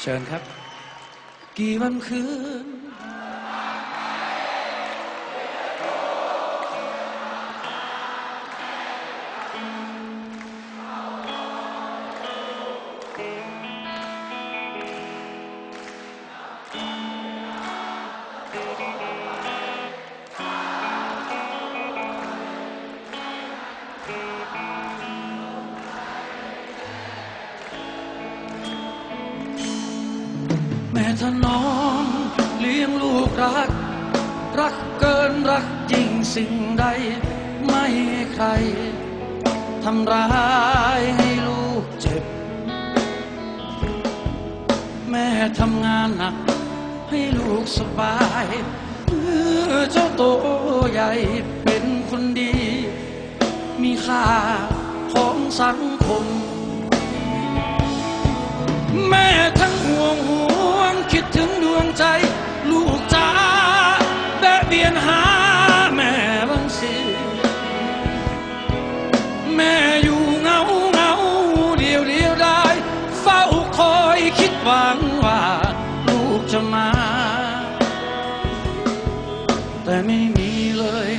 เชิญครับ กี่วันคืน thank you แม่ถนอมเลี้ยงลูกรัก รักเกินรักจริงสิ่งใด ไม่ให้ใครทำร้ายให้ลูกเจ็บ แม่ทำงานหนัก ให้ลูกสบายเพื่อเจ้าโตใหญ่เป็นคนดี มีค่าของสังคม แม่ท หวังว่าลูกจะมา แต่ไม่มีเลย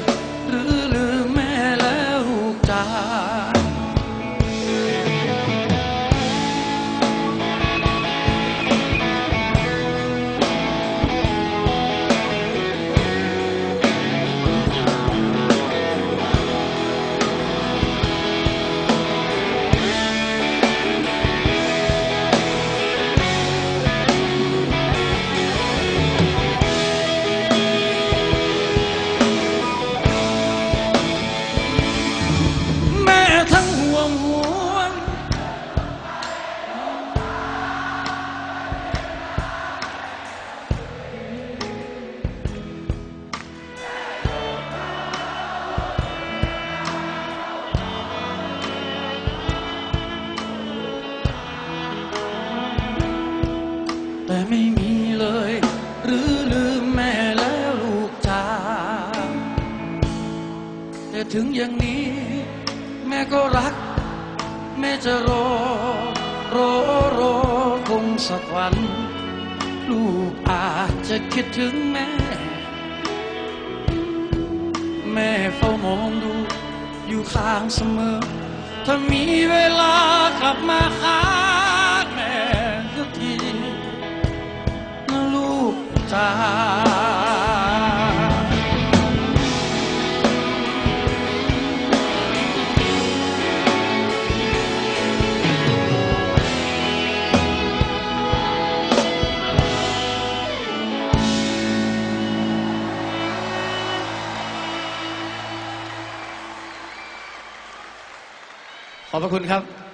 แต่ถึงอย่างนี้ แม่ก็รัก แม่จะรอ รอรอคงสักวัน ลูกอาจจะคิดถึงแม่ แม่เฝ้ามองดู อยู่ข้างเสมอ ถ้ามีเวลากลับมาหา ขอบพระคุณครับ